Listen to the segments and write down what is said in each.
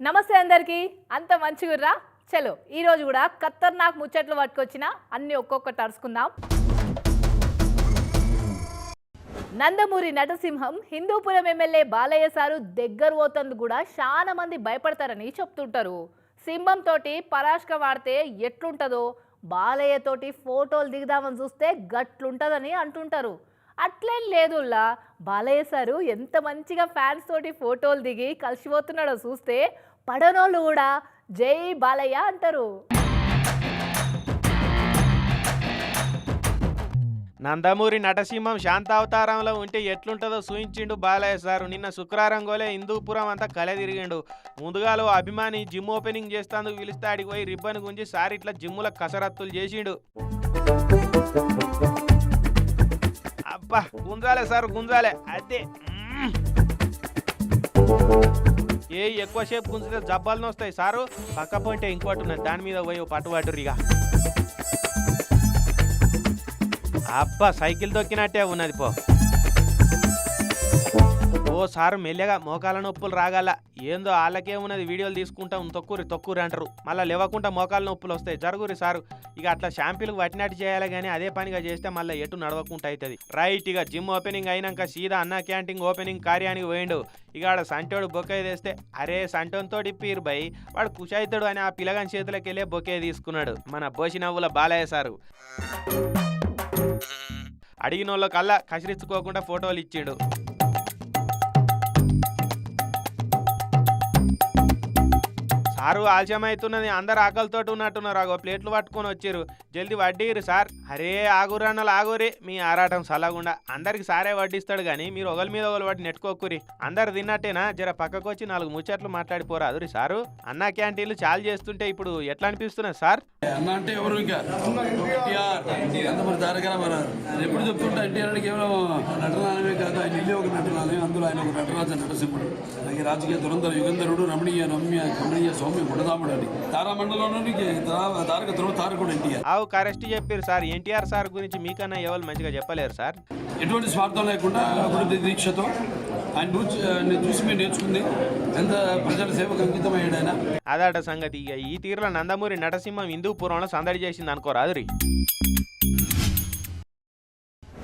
నమస్తే అందరికీ. అంత మంచిగుర్రా? చలో ఈరోజు కూడా ఖతర్నాక్ ముచ్చట్లు పట్టుకొచ్చిన అన్ని ఒక్కొక్కటి అరుచుకుందాం నందమూరి నటసింహం హిందూపురం ఎమ్మెల్యే బాలయ్య సారు దగ్గర పోతందు కూడా చాలా మంది భయపడతారని చెప్తుంటారు. సింహం తోటి పరాష్క వాడితే ఎట్లుంటుందో బాలయ్య తోటి ఫోటోలు దిగుదామని చూస్తే గట్లుంటుందని అంటుంటారు. అట్లేం లేదుల్లా. బాలయ్య సారు ఎంత మంచిగా ఫ్యాన్స్ తోటి ఫోటోలు దిగి కలిసిపోతున్నాడో చూస్తే పడనోళ్ళు కూడా జై బాలయ్య అంటారు. నందమూరి నటసింహం శాంతావతారంలో ఉంటే ఎట్లుంటుందో సూచించిండు బాలయ్య సారు. నిన్న శుక్రవారం గోలే హిందూపురం అంతా కలె తిరిగిండు. ముందుగాలో అభిమాని జిమ్ ఓపెనింగ్ చేస్తాందుకు పిలిస్తే ఆడికి పోయి రిబ్బన్ గుంజి సార్ ఇట్లా జిమ్ముల కసరత్తులు చేసిండు. అబ్బా గుంజాలే సార్ గుంజాలే. అదే ఏ ఎక్కువసేపు గుంజితే జబ్బాలు వస్తాయి సారు. పక్క పోంటే ఇంకోటి ఉన్నది. దాని మీద పోయి ఓ పట్టు అబ్బా సైకిల్ దొక్కినట్టే ఉన్నది పో. ఓ సారు మెల్లగా మోకాల నొప్పులు రాగాల ఏందో వాళ్ళకే ఉన్నది వీడియోలు తీసుకుంటాం తొక్కురి తొక్కురి అంటారు. మళ్ళీ లేవకుండా మోకాల నొప్పులు వస్తాయి. జరుగురి సారు ఇక అట్లా షాంపీలకు పట్టినట్టు చేయాలి కానీ అదే పనిగా చేస్తే మళ్ళీ ఎటు నడవకుండా అవుతుంది రైట్ ఇక జిమ్ ఓపెనింగ్ అయినాక సీదా అన్న క్యాంటీన్ ఓపెనింగ్ కార్యానికి పోయిండు. ఇక ఆడ సంటోడు బొకే తెస్తే అరే సంటోన్తో ఇప్పిరు బై వాడు కుషాయితాడు అని ఆ పిల్లగాని చేతులకి వెళ్ళే బొకే తీసుకున్నాడు. మన బోసి నవ్వుల బాలయ్య సారు. అడిగిన వాళ్ళకల్లా కసిరించుకోకుండా ఫోటోలు ఇచ్చాడు. సారు ఆలస్యం అవుతున్నది అందరు ఆకలితో ఉన్నట్టున్నారు. అగో ప్లేట్లు పట్టుకొని వచ్చారు. జల్ది వడ్డీరు సార్. అరే ఆగురన్నలు ఆగురి మీ ఆరాటం సలగుండా అందరికి సారే వడ్డిస్తాడు కానీ మీరు ఒకరి మీద ఒకరు వాటి నెట్టుకోకురి అందరు తిన్నట్టేనా? జర పక్కకొచ్చి నాలుగు ముచ్చట్లు మాట్లాడిపోరా అదురి సారు. అన్న క్యాంటీన్లు చాలు చేస్తుంటే ఇప్పుడు ఎట్లా అనిపిస్తున్నది సార్? అన్న అంటే ఎవరు ఇంకా? ఎప్పుడు చెప్తుంటే ఎన్టీఆర్ అంటే కేవలం నటనాలమే కాదు ఆయన ఇల్లే ఒక నటనాలయం అందులో ఆయన ఒక నటరాజ నటసింహుడు. అలాగే రాజకీయ దురంధర యుగంధరుడు రమణీయ రమ్య కమనీయ సౌమ్య గుణదాముడు అని తారామండలంలోని తార- తారక ధ్రువ తారకుడు ఎన్టీఆర్. ఆవు కరెక్ట్ చెప్పారు సార్. ఎన్టీఆర్ సార్ గురించి మీకన్నా ఎవరు మంచిగా చెప్పలేరు సార్. ఎటువంటి స్వార్థం లేకుండా అభివృద్ధి దీక్షతో ఆయన చూసి నేర్చుకుంది. ఎంత ప్రజల సేవకు అంకితమయ్యాడు ఆయన అదాట సంగతి. ఇక ఈ తీరులో నందమూరి నరసింహం హిందూపురంలో సందడి చేసింది అనుకోరాదురి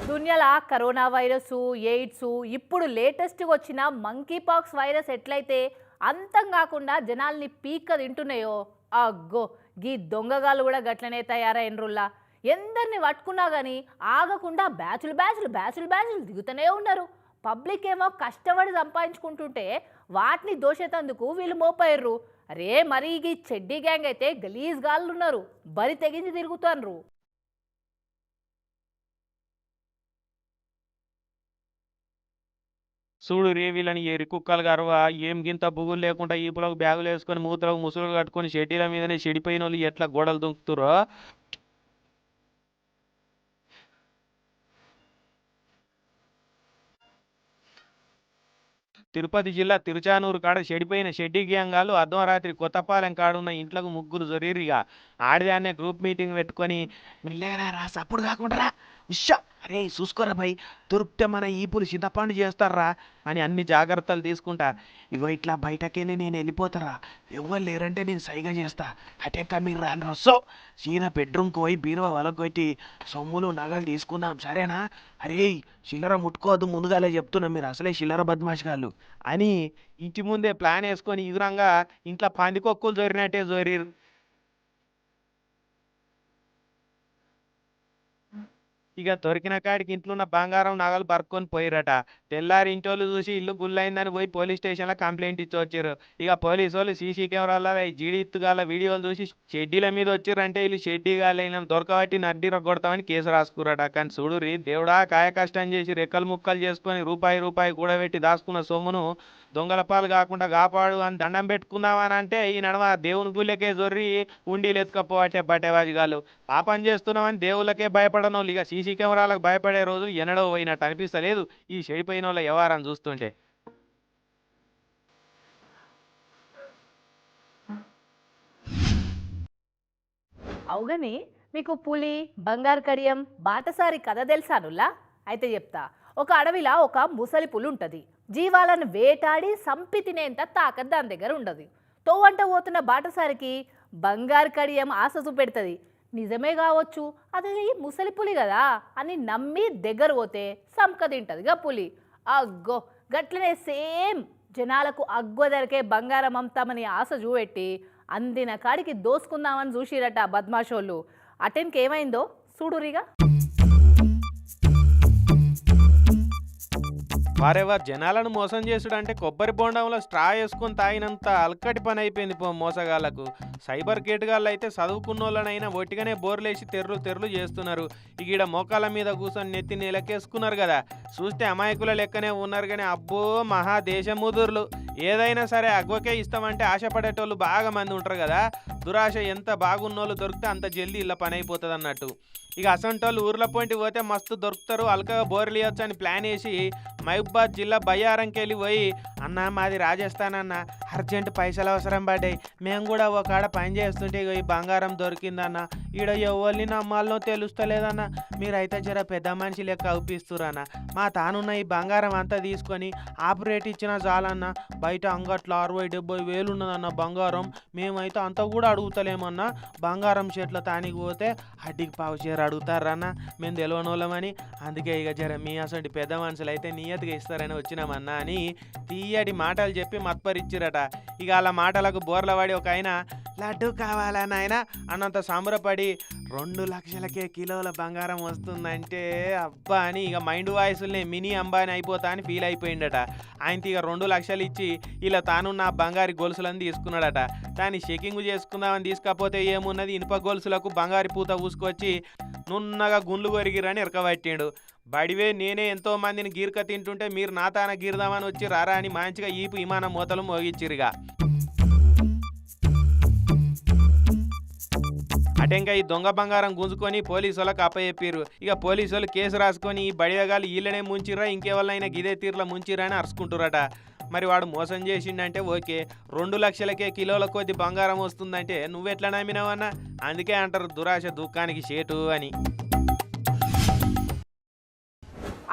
దునియాల కరోనా వైరస్ ఎయిడ్స్ ఇప్పుడు లేటెస్ట్గా వచ్చిన మంకీ పాక్స్ వైరస్ ఎట్లయితే అంతం కాకుండా జనాల్ని పీక్క తింటున్నాయో అగ్గో! గీ దొంగగాలు కూడా గట్లనే తయారైనరుల్లా ఎందరిని పట్టుకున్నా కానీ ఆగకుండా బ్యాచులు బ్యాచులు బ్యాచులు బ్యాచులు దిగుతూనే ఉన్నారు. పబ్లిక్ ఏమో కష్టపడి సంపాదించుకుంటుంటే వాటిని దోషేతందుకు వీళ్ళు మోపయ్యర్రు. అరే మరి ఈ చెడ్డీ గ్యాంగ్ అయితే గలీజ్ గాళ్ళు ఉన్నారు బరి తెగించి తిరుగుతాన్రు. చూడు రే వీళ్ళని ఏ కుక్కలు గర్వ ఏం గింత బుగులు లేకుండా ఈపులకు బ్యాగులు వేసుకొని మూతలకు ముసుగులు కట్టుకొని షెడ్డీల మీదనే చెడిపోయిన వాళ్ళు ఎట్లా గోడలు దుంకుతురో తిరుపతి జిల్లా తిరుచానూరు కాడ చెడిపోయిన షెడ్డి గ్యాంగాలు అర్ధరాత్రి కొత్తపాలెం కాడున్న ఇంట్లకు ముగ్గురు జరీరిగా. ఆడిదాన్నే గ్రూప్ మీటింగ్ పెట్టుకొని మెల్లగా రా సప్పుడు కాకుండా రా అరే చూసుకోరా భయ్ దొరికితే మన ఈపులు చింతపండు చేస్తారా అని అన్ని జాగ్రత్తలు తీసుకుంటా. ఇగో ఇట్లా బయటకెళ్ళి నేను వెళ్ళిపోతారా? ఎవరు లేరంటే నేను సైగా చేస్తా. అటే మీరు రాను రస్సో సీనా బెడ్రూమ్కి పోయి బీరువా వలకొట్టి సొమ్ములు నగలు తీసుకుందాం. సరేనా? అరే చిల్లర ముట్టుకోవద్దు ముందుగాలే చెప్తున్నా మీరు. అసలే చిల్లర బద్మాషగాళ్ళు అని ఇంటి ముందే ప్లాన్ వేసుకొని ఎదురంగా ఇంట్లో పందికొక్కులు జోరినట్టే జోరిరు ఇక దొరికిన కాడికి ఇంట్లో ఉన్న బంగారం నగలు పరుక్కొని పోయిరట. తెల్లారి ఇంటోళ్ళు చూసి ఇల్లు గుల్లైందని పోయి పోలీస్ స్టేషన్లో కంప్లైంట్ ఇచ్చి వచ్చారు ఇక పోలీసు వాళ్ళు సీసీ కెమెరాల జీడిత్తుగాల వీడియోలు చూసి షెడ్డీల మీద వచ్చిర్రంటే వీళ్ళు షెడ్డీ గాలైన దొరకబట్టి నడ్డి రొగొడతామని కేసు రాసుకురట కానీ చూడురి దేవుడా కాయ కష్టం చేసి రెక్కలు ముక్కలు చేసుకొని రూపాయి రూపాయి కూడబెట్టి దాచుకున్న సొమ్మును దొంగల పాలు కాకుండా కాపాడు అని దండం పెట్టుకుందామని అంటే ఈ నడమ దేవుని గుళ్ళకే జొర్రి ఉండీలు ఎత్తుకపోవటే బట్టేవాజిగాలు పాపం చేస్తున్నామని దేవుళ్ళకే భయపడను ఇక సీసీ కెమెరాలకు భయపడే రోజు ఎన్నడో పోయినట్టు అనిపిస్తలేదు ఈ చెడిపోయిన వాళ్ళ వ్యవహారం చూస్తుంటే. అవుగని మీకు పులి బంగారు కడియం బాటసారి కథ తెలుసానుల్లా? అయితే చెప్తా. ఒక అడవిలా ఒక ముసలి పులి ఉంటుంది జీవాలను వేటాడి సంపి తినేంత తాకత్ దాని దగ్గర ఉండదు. తోవంట పోతున్న బాటసారికి బంగారు కడియం ఆశ చూపెడుతుంది. నిజమే కావచ్చు అది ముసలి పులి కదా అని నమ్మి దగ్గర పోతే సంక తింటదిగా పులి. అగ్గో గట్లనే సేమ్ జనాలకు అగ్గో ధరకే బంగారం అమ్ముతామని ఆశ చూపెట్టి అందిన కాడికి దోసుకుందామని చూసిరట బద్మాషోళ్ళు. అటెన్కి ఏమైందో చూడురిగా. వారెవర్ జనాలను మోసం చేసుడు అంటే కొబ్బరి బొండంలో స్ట్రా వేసుకొని తాగినంత అలకటి పని అయిపోయింది పో మోసగాళ్ళకు. సైబర్ కేటుగాళ్ళు అయితే చదువుకున్న వాళ్ళనైనా ఒట్టిగానే బోర్లేసి తెర్రులు తెర్రులు చేస్తున్నారు. ఇక ఈడ మోకాల మీద కూర్చొని నెత్తి నెలకేసుకున్నారు కదా. చూస్తే అమాయకుల లెక్కనే ఉన్నారు కానీ అబ్బో మహా దేశముదుర్లు. ఏదైనా సరే అగ్వకే ఇస్తామంటే ఆశపడేటోళ్ళు బాగా మంది ఉంటారు కదా. దురాశ ఎంత బాగున్నోళ్ళు దొరికితే అంత జల్దీ ఇలా పని అయిపోతుంది అన్నట్టు ఇక అసంటోళ్ళు ఊర్ల పోయింటి పోతే మస్తు దొరుకుతారు. అలకగా బోర్లు ఇవ్వచ్చు అని ప్లాన్ వేసి మై మహబూబాద్ జిల్లా బయ్యారంకి వెళ్ళి పోయి అన్న మాది రాజస్థాన్ అన్న అర్జెంట్ పైసలు అవసరం పడ్డాయి. మేము కూడా ఒక ఆడ పని చేస్తుంటే ఇగో ఈ బంగారం దొరికిందన్న. ఈడ ఎవరిని నమ్మాలనో తెలుస్తలేదన్న. మీరైతే జర పెద్ద మనిషి లెక్క అవుపిస్తురన్న మా తానున్న ఈ బంగారం అంతా తీసుకొని ఆపరేట్ ఇచ్చిన చాలన్న. బయట అంగట్లో అరవై డెబ్బై వేలు ఉన్నదన్న బంగారం. మేమైతే అంత కూడా అడుగుతలేమన్నా. బంగారం చెట్ల తానికి పోతే అడ్డికి పావు చీర అడుగుతారన్న. మేము తెలియని వాళ్ళమని అందుకే ఇక జర మీ అసలు పెద్ద మనుషులు అయితే నియతిగా ఇస్తారని వచ్చినామన్నా అని తీయటి మాటలు చెప్పి మత్పరిచ్చిరట. ఇక అలా మాటలకు బోర్లవాడి ఒక ఆయన లడ్డు కావాలా నాయన? అన్నంత సంబరపడి రెండు లక్షలకే కిలోల బంగారం వస్తుందంటే అబ్బా అని ఇక మైండ్ వాయిస్ని మినీ అంబాని అయిపోతా అని ఫీల్ అయిపోయిండట. ఆయనకి ఇక రెండు లక్షలు ఇచ్చి ఇలా తాను నా బంగారు గొలుసులను తీసుకున్నాడట. దాన్ని చెకింగ్ చేసుకుందామని తీసుకపోతే ఏమున్నది? ఇనుప గొలుసులకు బంగారు పూత పూసుకొచ్చి నున్నగా గుండ్లు కొరిగిరని ఇరకబట్టిండు బడివే నేనే ఎంతో మందిని గీర్క తింటుంటే మీరు నా తాన గీర్దామని వచ్చి రారా అని మంచిగా ఈపు విమానం మూతలు మోగిచ్చిరుగా. అటెంక ఈ దొంగ బంగారం గుంజుకొని పోలీసు వాళ్ళకి అప్పచెప్పారు ఇక పోలీసు వాళ్ళు కేసు రాసుకొని ఈ బడివేగాలు వీళ్ళనే ముంచిరా ఇంకెవరినైనా గిదే తీరులో ముంచిరా అని అరుచుకుంటురట మరి వాడు మోసం చేసిండంటే ఓకే. రెండు లక్షలకే కిలోల కొద్ది బంగారం వస్తుందంటే నువ్వెట్లా నమ్మినావన్నా? అందుకే అంటారు దురాశ దుఃఖానికి షేటు అని.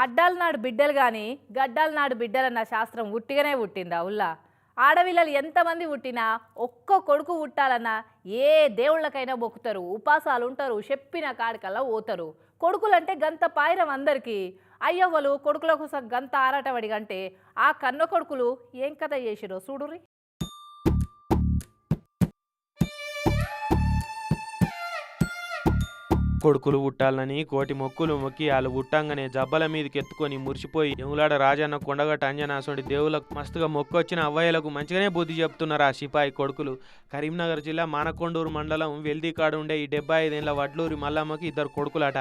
అడ్డాల నాడు బిడ్డలు కానీ గడ్డాల నాడు బిడ్డలన్న శాస్త్రం ఉట్టిగానే పుట్టిందా ఉల్లా ఆడపిల్లలు ఎంతమంది పుట్టినా ఒక్క కొడుకు పుట్టాలన్నా ఏ దేవుళ్ళకైనా మొక్కుతారు ఉపాసాలు ఉంటారు చెప్పిన కాడికల్లా పోతారు. కొడుకులంటే గంత పాయిరం అందరికీ. అయ్యవ్వలు కొడుకుల కోసం గంత ఆరాటపడి కంటే ఆ కన్న కొడుకులు ఏం కథ చేసిరో చూడురి కొడుకులు పుట్టాలని కోటి మొక్కులు మొక్కి వాళ్ళు పుట్టంగానే జబ్బల మీదకి ఎత్తుకొని మురిసిపోయి ఎములాడ రాజన్న కొండగట్ట అంజనాసుడి దేవులకు మస్తుగా మొక్కొచ్చిన అవ్వయ్యలకు మంచిగానే బుద్ధి చెప్తున్నారు ఆ సిపాయి కొడుకులు. కరీంనగర్ జిల్లా మానకొండూరు మండలం వెల్దికాడు ఉండే ఈ డెబ్బై ఐదేళ్ళ వడ్లూరి మల్లమ్మకి ఇద్దరు కొడుకులట.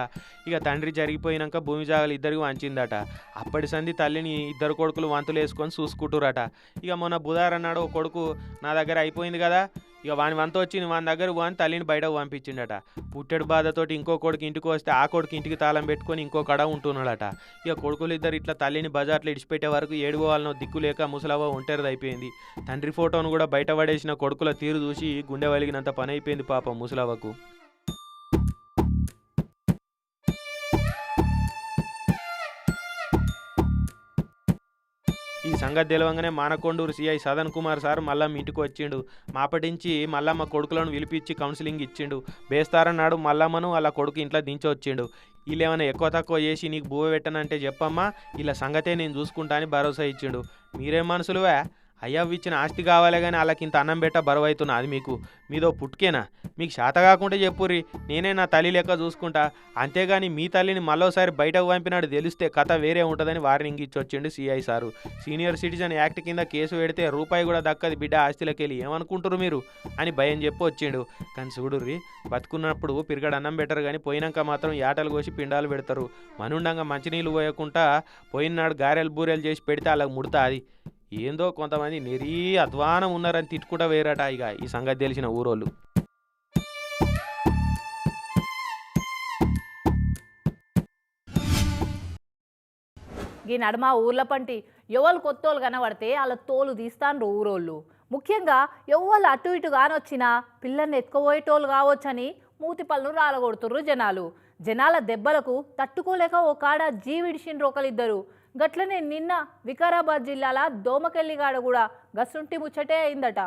ఇక తండ్రి జరిగిపోయినాక భూమి జాగలు ఇద్దరికి వంచిందట. అప్పటి సంధి తల్లిని ఇద్దరు కొడుకులు వంతులు వేసుకొని చూసుకుంటురట. ఇక మొన్న బుధారన్నాడు ఒక కొడుకు నా దగ్గర అయిపోయింది కదా ఇక వాని వంత వచ్చి వాని దగ్గర వాని తల్లిని బయటకు పంపించిండట. పుట్టెడు బాధతోటి ఇంకో కొడుకు ఇంటికి వస్తే ఆ కొడుకు ఇంటికి తాళం పెట్టుకొని ఇంకో కడ ఉంటున్నాడట. ఇక కొడుకులు ఇద్దరు ఇట్లా తల్లిని బజార్లో ఇడిచిపెట్టే వరకు ఏడుకోవాలనో దిక్కు లేక ముసలవ్వ ఒంటరిది అయిపోయింది. తండ్రి ఫోటోను కూడా బయట పడేసిన కొడుకుల తీరు చూసి గుండె వలిగినంత పని అయిపోయింది పాపం ముసలవ్వకు. సంగతి తెలియంగానే Manakondur C I Sadan Kumar sir Mallamma ఇంటికి వచ్చిండు. మాపటించి మల్లమ్మ కొడుకులను పిలిపించి కౌన్సిలింగ్ ఇచ్చిండు. బేస్తారన్నాడు మల్లమ్మను వాళ్ళ కొడుకు ఇంట్లో దించి వచ్చిండు వీళ్ళేమైనా ఎక్కువ తక్కువ చేసి నీకు బువ్వ పెట్టనంటే చెప్పమ్మా ఇలా సంగతే నేను చూసుకుంటా అని భరోసా ఇచ్చిండు. మీరేం మనుషులువే అయ్యవ్వ ఇచ్చిన ఆస్తి కావాలే కానీ వాళ్ళకి ఇంత అన్నం పెట్ట బరువు అవుతున్నా అది మీకు. మీదో పుట్టుకేనా మీకు శాత కాకుండా చెప్పుర్రి నేనే నా తల్లి లెక్క చూసుకుంటా. అంతేగాని మీ తల్లిని మరోసారి బయటకు పంపినాడు తెలిస్తే కథ వేరే ఉంటుందని వార్నింగ్ ఇచ్చి వచ్చిండు C I sir. Senior citizen act కింద కేసు పెడితే రూపాయి కూడా దక్కది బిడ్డ ఆస్తిలోకి వెళ్ళి ఏమనుకుంటారు మీరు? అని భయం చెప్పి వచ్చిండు. కానీ చూడుర్రి బతుకున్నప్పుడు పిరిగడు అన్నం పెట్టరు కానీ పోయినాక మాత్రం యాటలు కోసి పిండాలు పెడతారు. మనుండంగా మంచినీళ్ళు పోయకుండా పోయినాడు గారెలు బూరెలు చేసి పెడితే వాళ్ళకి ముడతా అది ఏందో కొంతమంది నెరీ అధ్వానం ఉన్నారని తిట్టుకుంటా వేరట ఇక ఈ సంగతి తెలిసిన ఊరోళ్ళు. ఈ నడమ ఊర్ల పంటి ఎవరు కొత్తోళ్ళు కనబడితే వాళ్ళ తోలు తీస్తాను ఊరోళ్ళు. ముఖ్యంగా ఎవరు అటు ఇటు కానొచ్చినా పిల్లల్ని ఎత్తుకుపోయేటోళ్ళు కావచ్చని మూతి పళ్ళు రాలగొడుతుర్రు జనాలు. జనాల దెబ్బలకు తట్టుకోలేక ఓ కాడ జీవిడిచిండ్రు ఒకరిద్దరు గట్లనే నిన్న వికారాబాద్ జిల్లాల దోమకెల్లిగాడ కూడా గసుంటి ముచ్చటే అయిందట.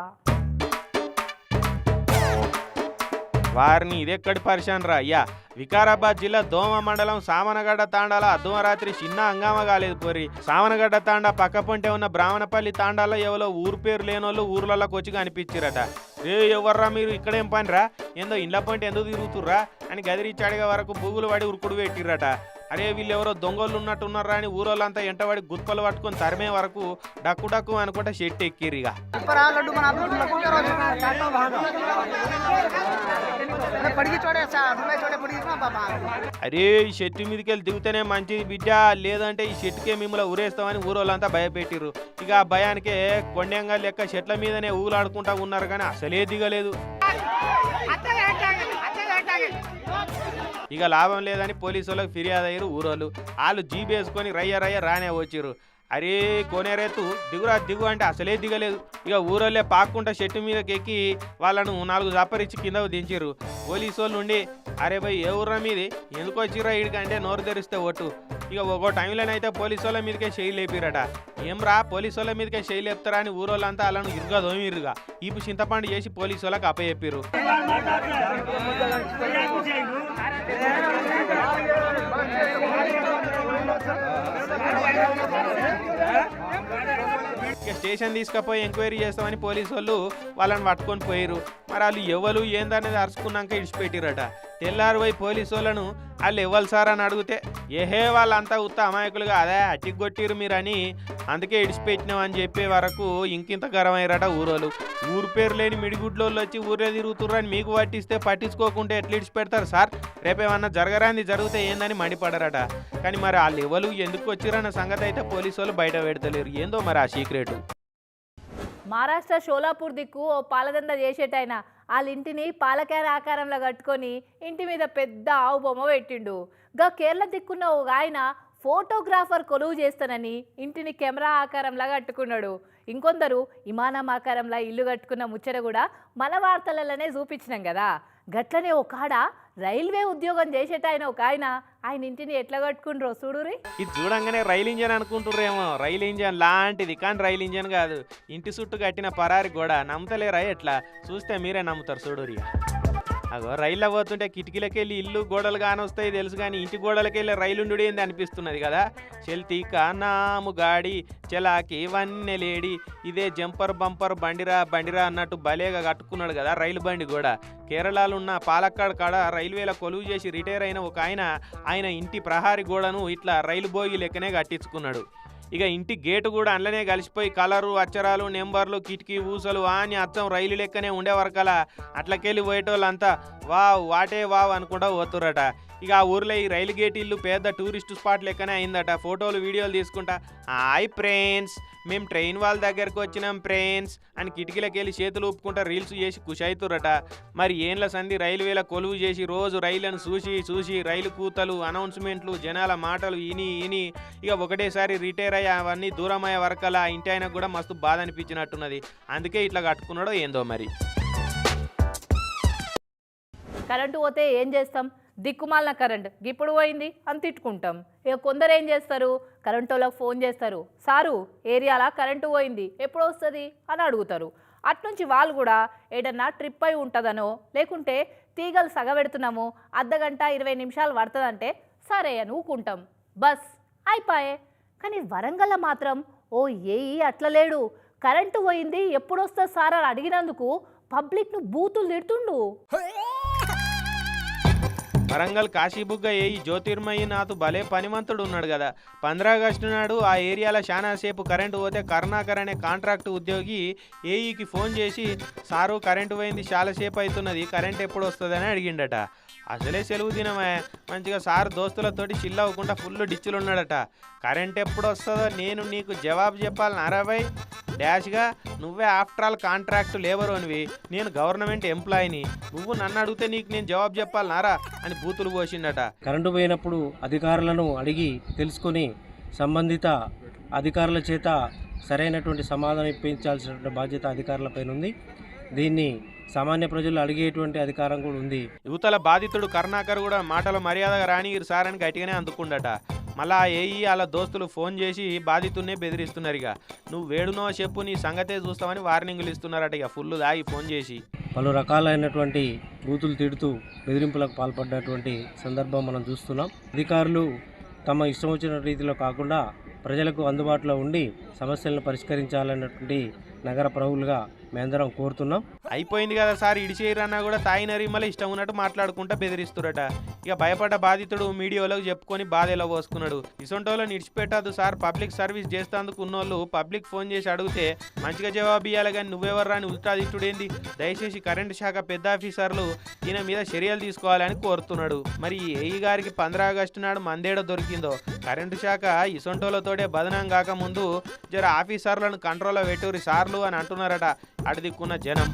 వారిని ఇదెక్కడి పరిశాన్ రా. అయ్యా వికారాబాద్ జిల్లా దోమ మండలం సామనగడ్డ తాండాల అర్ధమరాత్రి చిన్న హంగామా కాలేదు పోరి. సామనగడ్డ తాండా పక్కపంటే ఉన్న బ్రాహ్మణపల్లి తాండాలో ఎవరో ఊరు పేరు లేనోళ్ళు ఊర్లలోకి వచ్చి కనిపించారట ఏ ఎవర్రా మీరు? ఇక్కడేం పనిరా? ఏందో ఇండ్ల పంట ఎందుకు తిరుగుతుర్రా? అని గదిరిచ్చాడిగా వరకు బూగులు పడి ఉరుకుడు పెట్టిర్రట. అరే వీళ్ళెవరో దొంగలు ఉన్నట్టు ఉన్నారా అని ఊరోళ్ళంతా ఎంటవాడి గుత్పలు పట్టుకొని తరిమే వరకు డక్కు డక్కు అనుకుంటే షెట్ ఎక్కిరిగా అరే ఈ చెట్టు మీదకి వెళ్ళి దిగుతేనే మంచిది బిడ్డ లేదంటే ఈ చెట్టుకే మిమ్మల్ని ఉరేస్తామని ఊరోళ్ళంతా భయపెట్టిరు ఇక ఆ భయానికే కొండంగా లెక్క చెట్ల మీదనే ఊలాడుకుంటా ఉన్నారు కానీ అసలే దిగలేదు. ఇక లాభం లేదని పోలీసు వాళ్ళకి ఫిర్యాదు అయ్యారు ఊరోళ్ళు. వాళ్ళు జీబేసుకొని వేసుకొని రయ్య రయ్య రానే వచ్చిర్రు. అరే కోనేరేతు దిగురా దిగు అంటే అసలే దిగలేదు. ఇక ఊరోళ్ళే పాక్కుంటా చెట్టు మీదకి ఎక్కి వాళ్ళను నాలుగు జాపరిచ్చి కింద దించిర్రు. పోలీసు వాళ్ళు ఉండి అరే భయ్ ఏ ఊర్రా మీది? ఎందుకు వచ్చిరా ఇడికంటే నోరు తెరిస్తే ఒట్టు. ఇక ఒక టైంలోనైతే పోలీసు వాళ్ళ మీదకే చేయి లేపిరట ఏం రా పోలీసు వాళ్ళ మీదకే చేయి లేపుతారా? అని ఊరోళ్ళంతా అలాను ఇరుగా దోమిరుగా ఈపు చింతపండు చేసి పోలీసు వాళ్ళకి అప్పచెప్పిర్రు స్టేషన్ తీసుకుపోయి ఎంక్వైరీ చేస్తామని పోలీసు వాళ్ళు వాళ్ళని పట్టుకొని పోయారు మరి వాళ్ళు ఎవరు ఏందనేది అరుచుకున్నాక ఇడిచిపెట్టిరట తెల్లారు పోయి పోలీసు వాళ్ళను వాళ్ళు ఇవ్వాలి సార్ అని అడిగితే ఏహే వాళ్ళంతా ఉత్త అమాయకులుగా అదే అట్టికి కొట్టిరు మీరని. అందుకే ఇడిచిపెట్టినాం అని చెప్పే వరకు ఇంకింత గరమయ్యారట ఊరోళ్ళు. ఊరు పేరు లేని మిడిగుడ్లోళ్ళు వచ్చి ఊరే తిరుగుతుర్రు అని మీకు పట్టిస్తే పట్టించుకోకుంటే ఎట్లా ఇడిచిపెడతారు సార్? రేపేమన్నా జరగరాంది జరిగితే ఏందని మండిపడరట. కానీ మరి వాళ్ళు ఎవరు ఎందుకు వచ్చిరన్న సంగతి అయితే పోలీసు వాళ్ళు బయట పెడతలేరు. ఏందో మరి ఆ సీక్రెట్. మహారాష్ట్ర షోలాపూర్ దిక్కు ఓ పాలదండ చేసేటైనా వాళ్ళ ఇంటిని పాలకేర ఆకారంలో కట్టుకొని ఇంటి మీద పెద్ద ఆవు బొమ్మ పెట్టిండు. గా కేరళ దిక్కున్న ఒక ఆయన ఫోటోగ్రాఫర్ కొలువు చేస్తానని ఇంటిని కెమెరా ఆకారంలా కట్టుకున్నాడు. ఇంకొందరు విమానం ఆకారంలా ఇల్లు కట్టుకున్న ముచ్చట కూడా మన వార్తలలోనే చూపించినాం కదా. గట్లనే ఒక ఆడ రైల్వే ఉద్యోగం చేసేటాయన ఒక ఆయన. ఆయన ఇంటిని ఎట్లా కట్టుకుండ్రో చూడురి ఇది చూడంగానే రైలు ఇంజన్ అనుకుంటుర్రేమో. రైలు ఇంజన్ లాంటిది కానీ రైలు ఇంజన్ కాదు. ఇంటి చుట్టూ కట్టిన పరారి గోడ. నమ్ముతలేరా ఎట్లా? చూస్తే మీరే నమ్ముతారు చూడురి అగో రైల్లో పోతుంటే కిటికీలకి వెళ్ళి ఇల్లు గోడలు కానొస్తాయి తెలుసు కానీ ఇంటి గోడలకి వెళ్ళి రైలు ఏంది అనిపిస్తున్నది కదా? చెల్తి కానాము గాడి చెలాకి వన్నెలేడి ఇదే జంపర్ బంపర్ బండిరా బండిరా అన్నట్టు భలేగా కట్టుకున్నాడు కదా రైలు బండి కూడా కేరళలో ఉన్న పాలక్కాడ్ కాడ రైల్వేల కొలువు చేసి రిటైర్ అయిన ఒక ఆయన ఆయన ఇంటి ప్రహారీ గోడను ఇట్లా రైలు బోగి లెక్కనే కట్టించుకున్నాడు. ఇక ఇంటి గేటు కూడా అందులోనే కలిసిపోయి కలరు అక్షరాలు నెంబర్లు కిటికీ ఊసలు అని అర్థం రైలు లెక్కనే ఉండేవారు వరకలా అట్లకెళ్ళి పోయేటోళ్ళంతా వావ్ వాటే వావ్ అనుకుంటా పోతురట ఇక ఆ ఊర్లో ఈ రైలు గేట్ ఇల్లు పెద్ద టూరిస్ట్ స్పాట్ లెక్కనే అయిందట. ఫోటోలు వీడియోలు తీసుకుంటా. హాయ్ ఫ్రెండ్స్ మేము ట్రైన్ వాళ్ళ దగ్గరకు వచ్చినాం ఫ్రెండ్స్ అని కిటికీలకు వెళ్ళి చేతులు ఊపుకుంటా రీల్స్ చేసి ఖుషి మరి ఏండ్ల సంధి రైల్వేల కొలువు చేసి రోజు రైళ్ళను చూసి చూసి రైలు కూతలు అనౌన్స్మెంట్లు జనాల మాటలు ఇని ఇని. ఇక ఒకటేసారి రిటైర్ అయ్యి అవన్నీ దూరమయ్యే అయ్యే వరకలా ఇంటి ఆయనకు కూడా మస్తు బాధ అనిపించినట్టున్నది. అందుకే ఇట్లా కట్టుకున్నాడో ఏందో మరి. కరెంటు పోతే ఏం చేస్తాం? దిక్కుమాలిన కరెంట్. ఇప్పుడు పోయింది. అని తిట్టుకుంటాం. ఇక కొందరు ఏం చేస్తారు? కరెంటు వాళ్ళకి ఫోన్ చేస్తారు. సారు ఏరియాలో? కరెంటు పోయింది. ఎప్పుడు వస్తుంది? అని అడుగుతారు. అట్నుంచి వాళ్ళు కూడా ఏదన్నా ట్రిప్ అయి ఉంటుందనో లేకుంటే తీగలు సగబెడుతున్నాము అర్ధగంట ఇరవై నిమిషాలు పడుతుందంటే సరే అని ఊకుంటాం. బస్ అయిపోయే. కానీ వరంగల్లో మాత్రం ఓ ఏయి అట్లా లేడు. కరెంటు పోయింది. ఎప్పుడొస్తా సార్? అని అడిగినందుకు పబ్లిక్ను బూతులు తిడుతుండు. వరంగల్ కాశీబుగ్గ ఏయి జ్యోతిర్మయి నాథ్ భలే పనిమంతుడు ఉన్నాడు కదా పంద్రాగస్టు నాడు ఆ ఏరియాలో చాలాసేపు కరెంటు పోతే కరుణాకర్ అనే కాంట్రాక్ట్ ఉద్యోగి ఏఈకి ఫోన్ చేసి సారు కరెంటు పోయింది చాలాసేపు అవుతున్నది కరెంట్ ఎప్పుడు వస్తుందని అడిగిండట. అసలే సెలవు దినమే. మంచిగా సార్ దోస్తులతోటి చిల్ అవ్వకుండా ఫుల్ డిచ్చులు ఉన్నాడట. కరెంట్ ఎప్పుడు వస్తుందో నేను నీకు జవాబు చెప్పాలని అరవై డాష్గా నువ్వే ఆఫ్టర్ ఆల్ కాంట్రాక్ట్ లేబర్ అనివి నేను గవర్నమెంట్ ఎంప్లాయీని నువ్వు నన్ను అడిగితే నీకు నేను జవాబు చెప్పాలనారా అని బూతులు పోసిండట కరెంటు పోయినప్పుడు అధికారులను అడిగి తెలుసుకొని సంబంధిత అధికారుల చేత సరైనటువంటి సమాధానం ఇప్పించాల్సినటువంటి బాధ్యత అధికారులపైన ఉంది దీన్ని సామాన్య ప్రజలు అడిగేటువంటి అధికారం కూడా ఉంది. యువతల బాధితుడు కరుణాకర్ కూడా మాటల మర్యాదగా రానిగిరి సార్ అని గట్టిగానే అందుకుండట. మళ్ళా ఏఈ వాళ్ళ దోస్తులు ఫోన్ చేసి బాధితున్నే బెదిరిస్తున్నారు ఇక. నువ్వు వేడునో చెప్పు నీ సంగతే చూస్తామని వార్నింగ్లు ఇస్తున్నారట ఇక. ఫుల్ దాగి ఫోన్ చేసి. పలు రకాలైనటువంటి బూతులు తిడుతూ బెదిరింపులకు పాల్పడ్డటువంటి సందర్భం మనం చూస్తున్నాం. అధికారులు తమ ఇష్టం వచ్చిన రీతిలో కాకుండా ప్రజలకు అందుబాటులో ఉండి సమస్యలను పరిష్కరించాలన్నటువంటి నగర ప్రజలుగా మేందరం కోరుతున్నాం. అయిపోయింది కదా సార్ ఇడిచేయరన్నా కూడా తాయినరి మళ్ళీ ఇష్టం ఉన్నట్టు మాట్లాడుకుంటా బెదిరిస్తురట. ఇక భయపడ్డ బాధితుడు మీడియాలోకి చెప్పుకొని బాధ ఎలా పోసుకున్నాడు. ఇసొంటోళ్ళని ఇడిచిపెట్టద్దు సార్ పబ్లిక్ సర్వీస్ చేస్తేందుకు ఉన్నోళ్ళు పబ్లిక్ ఫోన్ చేసి అడిగితే మంచిగా జవాబు ఇవ్వాలి కానీ నువ్వెవర్రా అని ఉల్టా దయచేసి కరెంటు శాఖ పెద్ద ఆఫీసర్లు ఈయన మీద చర్యలు తీసుకోవాలని కోరుతున్నాడు. మరి ఈ ఏఈ గారికి పంద్రా ఆగస్టు నాడు మందేడ దొరికిందో? కరెంటు శాఖ ఇసొంటోలతోటే బదనం కాకముందు జర ఆఫీసర్లను కంట్రోల్లో పెట్టురి సార్లు అని అంటున్నారట. అడిదిక్కున్న జనం.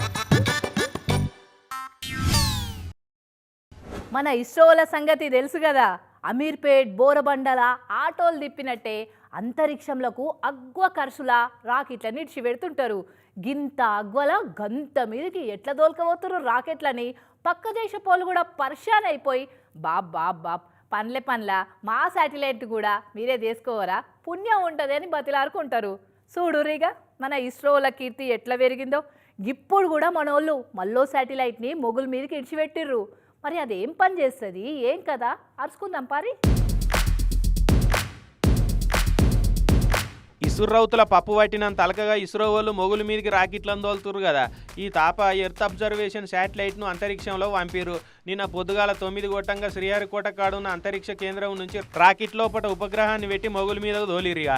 మన ఇస్రోల సంగతి తెలుసు కదా. అమీర్పేట్ బోరబండల ఆటోలు తిప్పినట్టే అంతరిక్షంలోకు అగ్వ ఖర్చుల రాకెట్లని ఇడిచి పెడుతుంటారు గింత అగ్వల గంత మీదకి ఎట్లా దోల్కపోతున్నారు రాకెట్లని? పక్క దేశ పోలు కూడా పర్షాన్ అయిపోయి బాబ్ బాబ్ బాబ్ పనులే పనుల మా శాటిలైట్ కూడా మీరే తీసుకోవరా? పుణ్యం ఉంటుంది అని బతిలాడుకుంటారు. చూడురిగా మన ఇస్రోల కీర్తి ఎట్లా పెరిగిందో? ఇప్పుడు కూడా మనోళ్ళు మల్లో శాటిలైట్ని మొగుల మీదకి ఇడిచిపెట్టిర్రు. మరి అది ఏం పని చేస్తుంది? ఏం కదా అరుచుకుందాం పారి. ఇసుర్రౌతుల పప్పు పట్టినంత తలకగా ఇస్రో వాళ్ళు మొగుల మీదకి రాకెట్లు అందోలుతురు కదా. ఈ తాప ఎర్త్ అబ్జర్వేషన్ శాటిలైట్ను అంతరిక్షంలో పంపిరు నిన్న పొద్దుగాల తొమ్మిది గోటంగా శ్రీహరికోట కాడున్న అంతరిక్ష కేంద్రం నుంచి రాకెట్ లోపల ఉపగ్రహాన్ని పెట్టి మొగుల మీద తోలిరిగా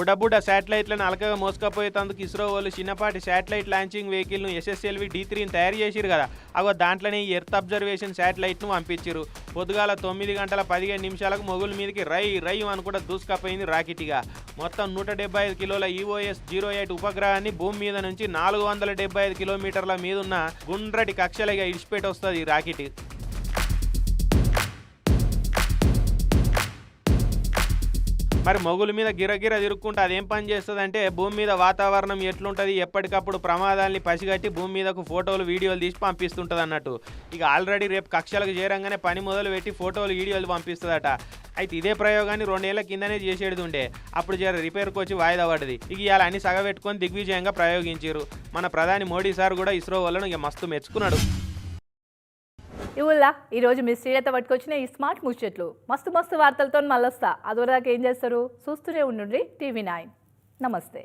బుడబుడ శాటిలైట్లను అలకగా మోసుకపోయేందుకు ఇస్రో వాళ్ళు చిన్నపాటి శాటిలైట్ లాంచింగ్ వెహికల్ను ఎస్ఎస్ఎల్వి డి త్రీని తయారు చేసిరు కదా. అగో దాంట్లోనే ఎర్త్ అబ్జర్వేషన్ శాటిలైట్ను పంపించారు పొద్దుగాల తొమ్మిది గంటల పదిహేను నిమిషాలకు మొగుల మీదకి రై రై అని కూడా దూసుకపోయింది రాకెట్గా మొత్తం నూట డెబ్బై ఐదు కిలోల ఈఓఎస్ జీరో ఎయిట్ ఉపగ్రహాన్ని భూమి మీద నుంచి నాలుగు వందల డెబ్బై ఐదు కిలోమీటర్ల మీదున్న గుండ్రటి కక్షలుగా ఇడిచిపెట్టి వస్తుంది ఈ రాకెట్. మరి మొగుల మీద గిరగిర తిరుక్కుంటే అదేం పని చేస్తుంది అంటే భూమి మీద వాతావరణం ఎట్లుంటుంది ఎప్పటికప్పుడు ప్రమాదాల్ని పసిగట్టి భూమి మీదకు ఫోటోలు వీడియోలు తీసి పంపిస్తుంటుంది అన్నట్టు. ఇక ఆల్రెడీ రేపు కక్షలకు చేరంగానే పని మొదలు పెట్టి ఫోటోలు వీడియోలు పంపిస్తుందట. అయితే ఇదే ప్రయోగాన్ని రెండేళ్ళ కిందనే చేసేది ఉండే. అప్పుడు జర రిపేర్కి వచ్చి వాయిదా పడ్డది. ఇక ఇలా అన్ని సగబెట్టుకొని దిగ్విజయంగా ప్రయోగించారు మన ప్రధాని మోడీ సార్ కూడా ఇస్రో వాళ్ళను ఇక మస్తు మెచ్చుకున్నాడు. ఇవుల్లా ఈరోజు మీ శ్రీలత పట్టుకొచ్చిన ఈ స్మార్ట్ ముచ్చట్లు. మస్తు మస్తు వార్తలతో మళ్ళొస్తా. అదోదాకా ఏం చేస్తారు? చూస్తూనే ఉండండి టీవీ నైన్. నమస్తే.